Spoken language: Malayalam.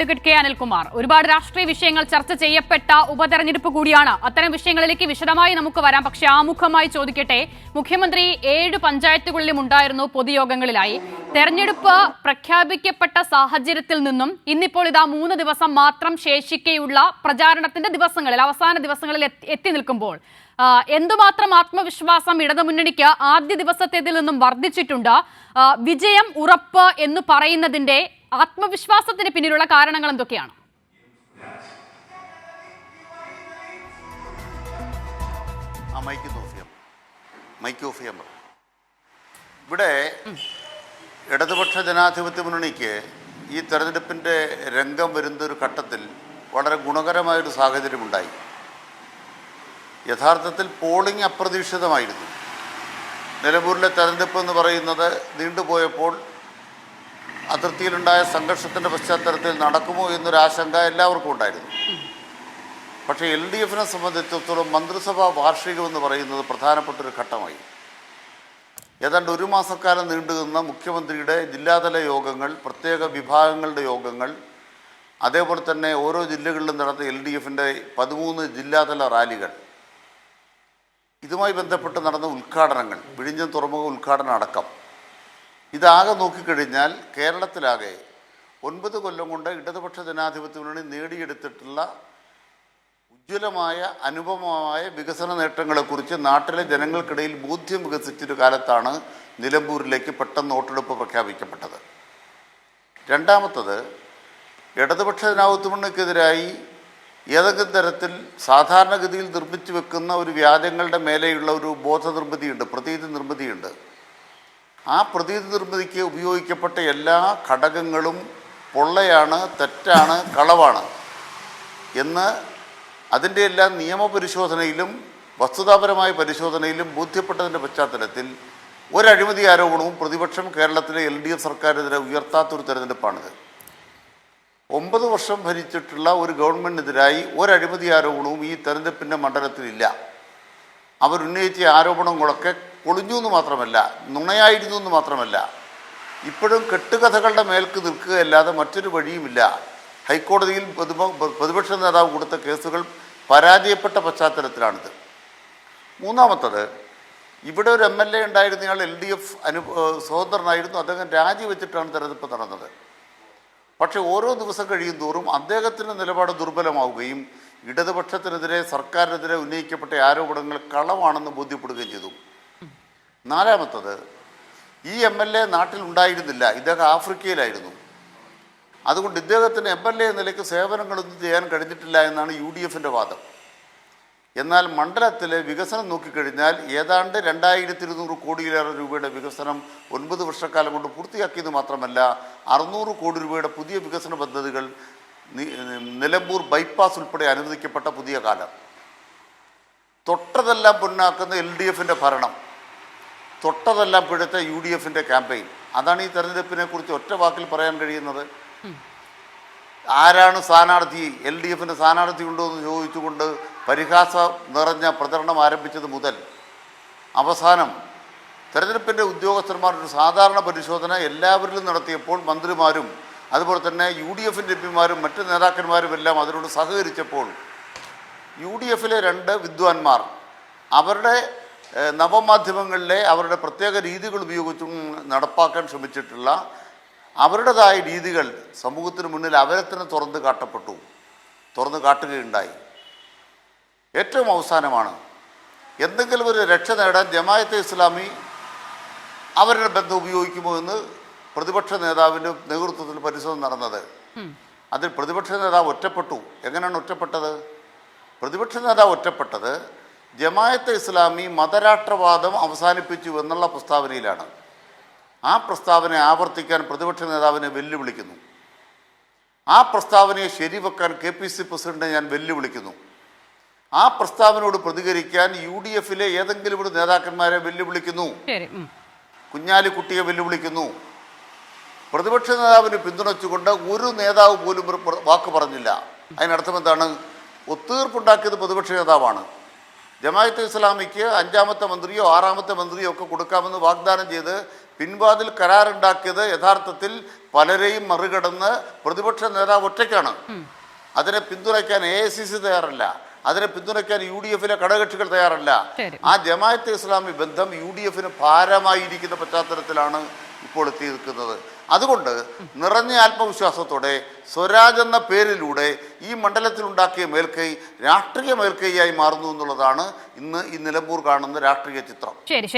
Advocate K Anilkumar. ഒരുപാട് രാഷ്ട്രീയ വിഷയങ്ങൾ ചർച്ച ചെയ്യപ്പെട്ട ഉപതെരഞ്ഞെടുപ്പ് കൂടിയാണ്. അത്തരം വിഷയങ്ങളിലേക്ക് വിശദമായി നമുക്ക് വരാം. പക്ഷെ ആമുഖമായി ചോദിക്കട്ടെ മുഖ്യമന്ത്രി ഏഴ് പഞ്ചായത്തുകളിലും ഉണ്ടായിരുന്നു പൊതുയോഗങ്ങളിലായി. തെരഞ്ഞെടുപ്പ് പ്രഖ്യാപിക്കപ്പെട്ട സാഹചര്യത്തിൽ നിന്നും ഇന്നിപ്പോൾ ഇതാ മൂന്ന് ദിവസം മാത്രം ശേഷിക്കെയുള്ള പ്രചാരണത്തിന്റെ ദിവസങ്ങളിൽ അവസാന ദിവസങ്ങളിൽ എത്തി- നിൽക്കുമ്പോൾ എന്തുമാത്രം ആത്മവിശ്വാസം ഇടതുമുന്നണിക്ക് ആദ്യ ദിവസത്തേതിൽ നിന്നും വർദ്ധിച്ചിട്ടുണ്ട്? വിജയം ഉറപ്പ് എന്ന് പറയുന്നതിന്റെ ആത്മവിശ്വാസത്തിന് പിന്നിലുള്ള കാരണങ്ങൾ എന്തൊക്കെയാണ്? ആ മൈക്ക് ഓഫ് ചെയ്യാം. മൈക്ക് ഓഫ് ചെയ്യാൻ ഇവിടെ ഇടതുപക്ഷ ജനാധിപത്യ മുന്നണിക്ക് ഈ തെരഞ്ഞെടുപ്പിന്റെ രംഗം വരുന്ന ഒരു ഘട്ടത്തിൽ വളരെ ഗുണകരമായൊരു സാഹചര്യമുണ്ടായി. യഥാർത്ഥത്തിൽ പോളിംഗ് അപ്രതീക്ഷിതമായിരുന്നു. നിലമ്പൂരിലെ തെരഞ്ഞെടുപ്പ് എന്ന് പറയുന്നത് നീണ്ടുപോയപ്പോൾ അതിർത്തിയിലുണ്ടായ സംഘർഷത്തിന്റെ പശ്ചാത്തലത്തിൽ നടക്കുമോ എന്നൊരാശങ്ക എല്ലാവർക്കും ഉണ്ടായിരുന്നു. പക്ഷേ എൽ ഡി എഫിനെ സംബന്ധിച്ചിടത്തോളം മന്ത്രിസഭാ വാർഷികം എന്ന് പറയുന്നത് പ്രധാനപ്പെട്ട ഒരു ഘട്ടമായി. ഏതാണ്ട് ഒരു മാസക്കാലം നീണ്ടുനിന്ന മുഖ്യമന്ത്രിയുടെ ജില്ലാതല യോഗങ്ങൾ പ്രത്യേക വിഭാഗങ്ങളുടെ യോഗങ്ങൾ അതേപോലെ തന്നെ ഓരോ ജില്ലകളിലും നടന്ന എൽ ഡി എഫിന്റെ പതിമൂന്ന് ജില്ലാതല റാലികൾ ഇതുമായി ബന്ധപ്പെട്ട് നടന്ന ഉദ്ഘാടനങ്ങൾ വിഴിഞ്ഞം തുറമുഖ ഉദ്ഘാടനം അടക്കം. ഇതാകെ നോക്കിക്കഴിഞ്ഞാൽ കേരളത്തിലാകെ ഒൻപത് കൊല്ലം കൊണ്ട് ഇടതുപക്ഷ ജനാധിപത്യ മുന്നണി നേടിയെടുത്തിട്ടുള്ള ഉജ്ജ്വലമായ അനുപമമായ വികസന നേട്ടങ്ങളെക്കുറിച്ച് നാട്ടിലെ ജനങ്ങൾക്കിടയിൽ ബോധ്യം വികസിച്ചൊരു കാലത്താണ് നിലമ്പൂരിലേക്ക് പെട്ടെന്ന് വോട്ടെടുപ്പ് പ്രഖ്യാപിക്കപ്പെട്ടത്. രണ്ടാമത്തത് ഇടതുപക്ഷ ജനാധിപത്യ മുന്നണിക്കെതിരായി ഏതെങ്കിലും തരത്തിൽ സാധാരണഗതിയിൽ നിർമ്മിച്ചു വെക്കുന്ന ഒരു വ്യാജങ്ങളുടെ മേലെയുള്ള ഒരു ബോധ നിർമ്മിതിയുണ്ട് പ്രതീതി നിർമ്മിതിയുണ്ട്. ആ പ്രതീതി നിർമ്മിതിക്ക് ഉപയോഗിക്കപ്പെട്ട എല്ലാ ഘടകങ്ങളും പൊള്ളയാണ് തെറ്റാണ് കളവാണ് എന്ന് അതിന്റെ എല്ലാം നിയമപരിശോധനയിലും വസ്തുതാപരമായ പരിശോധനയിലും ബോധ്യപ്പെട്ടതിന്റെ പശ്ചാത്തലത്തിൽ ഒരഴിമതി ആരോപണവും പ്രതിപക്ഷം കേരളത്തിലെ എൽ ഡി എഫ് സർക്കാരിനെതിരെ ഉയർത്താത്തൊരു തെരഞ്ഞെടുപ്പാണിത്. ഒമ്പത് വർഷം ഭരിച്ചിട്ടുള്ള ഒരു ഗവൺമെന്റിനെതിരായി ഒരഴിമതി ആരോപണവും ഈ തെരഞ്ഞെടുപ്പിന്റെ മണ്ഡലത്തിലില്ല. അവരുന്നയിച്ച ആരോപണങ്ങളൊക്കെ പൊളിഞ്ഞു എന്ന് മാത്രമല്ല നുണയായിരുന്നു എന്ന് മാത്രമല്ല ഇപ്പോഴും കെട്ടുകഥകളുടെ മേൽക്ക് നിൽക്കുകയല്ലാതെ മറ്റൊരു വഴിയുമില്ല. ഹൈക്കോടതിയിൽ പ്രതിപ- പ്രതിപക്ഷ നേതാവ് കൊടുത്ത കേസുകൾ പരാജയപ്പെട്ട പശ്ചാത്തലത്തിലാണിത്. മൂന്നാമത്തത് ഇവിടെ ഒരു എം എൽ എ ഉണ്ടായിരുന്നയാൾ എൽ ഡി എഫ് അനു സ്വതന്ത്രനായിരുന്നു അദ്ദേഹം രാജിവെച്ചിട്ടാണ് തെരഞ്ഞെടുപ്പ് നടന്നത്. പക്ഷേ ഓരോ ദിവസം കഴിയും തോറും അദ്ദേഹത്തിന്റെ നിലപാട് ദുർബലമാവുകയും ഇടതുപക്ഷത്തിനെതിരെ സർക്കാരിനെതിരെ ഉന്നയിക്കപ്പെട്ട ആരോപണങ്ങൾ കളവാണെന്ന് ബോധ്യപ്പെടുകയും ചെയ്തു. നാലാമത്തത് ഈ എം എൽ എ നാട്ടിലുണ്ടായിരുന്നില്ല. ഇദ്ദേഹം ആഫ്രിക്കയിലായിരുന്നു. അതുകൊണ്ട് ഇദ്ദേഹത്തിന് എം എൽ എ നിലയ്ക്ക് സേവനങ്ങളൊന്നും ചെയ്യാൻ കഴിഞ്ഞിട്ടില്ല എന്നാണ് യു ഡി എഫിന്റെ വാദം. എന്നാൽ മണ്ഡലത്തിലെ വികസനം നോക്കിക്കഴിഞ്ഞാൽ ഏതാണ്ട് രണ്ടായിരത്തി ഇരുന്നൂറ് കോടിയിലേറെ രൂപയുടെ വികസനം ഒൻപത് വർഷക്കാലം കൊണ്ട് പൂർത്തിയാക്കിയത് മാത്രമല്ല അറുന്നൂറ് കോടി രൂപയുടെ പുതിയ വികസന പദ്ധതികൾ നിലമ്പൂർ ബൈപ്പാസ് ഉൾപ്പെടെ അനുവദിക്കപ്പെട്ട പുതിയ കാലം. തൊട്ടതെല്ലാം പൊന്നാക്കുന്ന എൽ ഡി എഫിന്റെ ഭരണം. തൊട്ടതെല്ലാം പിഴച്ച യു ഡി എഫിന്റെ ക്യാമ്പയിൻ. അതാണ് ഈ തെരഞ്ഞെടുപ്പിനെ കുറിച്ച് ഒറ്റ വാക്കിൽ പറയാൻ കഴിയുന്നത്. ആരാണ് സ്ഥാനാർത്ഥി? എൽ ഡി എഫിന് സ്ഥാനാർത്ഥി ഉണ്ടോ എന്ന് ചോദിച്ചുകൊണ്ട് പരിഹാസ നിറഞ്ഞ പ്രചരണം ആരംഭിച്ചത് മുതൽ അവസാനം തെരഞ്ഞെടുപ്പിന്റെ ഉദ്യോഗസ്ഥന്മാർ ഒരു സാധാരണ പരിശോധന എല്ലാവരിലും നടത്തിയപ്പോൾ മന്ത്രിമാരും അതുപോലെ തന്നെ യു ഡി എഫിന്റെ എം പിമാരും മറ്റ് നേതാക്കന്മാരും എല്ലാം അതിനോട് സഹകരിച്ചപ്പോൾ യു ഡി എഫിലെ രണ്ട് വിദ്വാൻമാർ അവരുടെ നവമാധ്യമങ്ങളിലെ അവരുടെ പ്രത്യേക രീതികൾ ഉപയോഗിച്ചും നടപ്പാക്കാൻ ശ്രമിച്ചിട്ടുള്ള അവരുടേതായ രീതികൾ സമൂഹത്തിന് മുന്നിൽ അവരെ തന്നെ തുറന്ന് കാട്ടപ്പെട്ടു തുറന്ന് കാട്ടുകയുണ്ടായി. ഏറ്റവും അവസാനമാണ് എന്തെങ്കിലും ഒരു രക്ഷ നേടാൻ ജമായത്തെ ഇസ്ലാമി അവരുടെ ബന്ധം ഉപയോഗിക്കുമോ എന്ന് പ്രതിപക്ഷ നേതാവിന്റെ നേതൃത്വത്തിൽ പരിശോധന നടന്നത്. അതിൽ പ്രതിപക്ഷ നേതാവ് ഒറ്റപ്പെട്ടു. എങ്ങനെയാണ് ഒറ്റപ്പെട്ടത്? പ്രതിപക്ഷ നേതാവ് ഒറ്റപ്പെട്ടത് ജമായത്തെ ഇസ്ലാമി മതരാഷ്ട്രവാദം അവസാനിപ്പിച്ചു എന്നുള്ള പ്രസ്താവനയിലാണ്. ആ പ്രസ്താവന ആവർത്തിക്കാൻ പ്രതിപക്ഷ നേതാവിനെ വെല്ലുവിളിക്കുന്നു. ആ പ്രസ്താവനയെ ശരിവെക്കാൻ കെ പി സി പ്രസിഡന്റിനെ ഞാൻ വെല്ലുവിളിക്കുന്നു. ആ പ്രസ്താവനയോട് പ്രതികരിക്കാൻ യു ഡി എഫിലെ ഏതെങ്കിലും ഒരു നേതാക്കന്മാരെ വെല്ലുവിളിക്കുന്നു. കുഞ്ഞാലിക്കുട്ടിയെ വെല്ലുവിളിക്കുന്നു. പ്രതിപക്ഷ നേതാവിനെ പിന്തുണച്ചുകൊണ്ട് ഒരു നേതാവ് പോലും ഒരു വാക്ക് പറഞ്ഞില്ല. അതിനർത്ഥം എന്താണ്? ഒത്തീർപ്പുണ്ടാക്കിയത് പ്രതിപക്ഷ നേതാവാണ്. ജമാഅത്തെ ഇസ്ലാമിക്ക് അഞ്ചാമത്തെ മന്ത്രിയോ ആറാമത്തെ മന്ത്രിയോ ഒക്കെ കൊടുക്കാമെന്ന് വാഗ്ദാനം ചെയ്ത് പിൻവാതിൽ കരാറുണ്ടാക്കിയത് യഥാർത്ഥത്തിൽ പലരെയും മറികടന്ന് പ്രതിപക്ഷ നേതാവ് ഒറ്റയ്ക്കാണ്. അതിനെ പിന്തുണയ്ക്കാൻ എ ഐ സി സി തയ്യാറല്ല. അതിനെ പിന്തുണയ്ക്കാൻ യു ഡി എഫിലെ ഘടകകക്ഷികൾ തയ്യാറല്ല. ആ ജമാഅത്തെ ഇസ്ലാമി ബന്ധം യു ഡി എഫിന് ഭാരമായിരിക്കുന്ന പശ്ചാത്തലത്തിലാണ് ഇപ്പോൾ എത്തി നിൽക്കുന്നത് അതുകൊണ്ട് നിറഞ്ഞ ആത്മവിശ്വാസത്തോടെ സ്വരാജ് എന്ന പേരിലൂടെ ഈ മണ്ഡലത്തിൽ ഉണ്ടാക്കിയ മേൽക്കൈ രാഷ്ട്രീയ മേൽക്കൈയായി മാറുന്നു എന്നുള്ളതാണ് ഇന്ന് ഈ നിലമ്പൂർ കാണുന്ന രാഷ്ട്രീയ ചിത്രം. ശരി ശരി.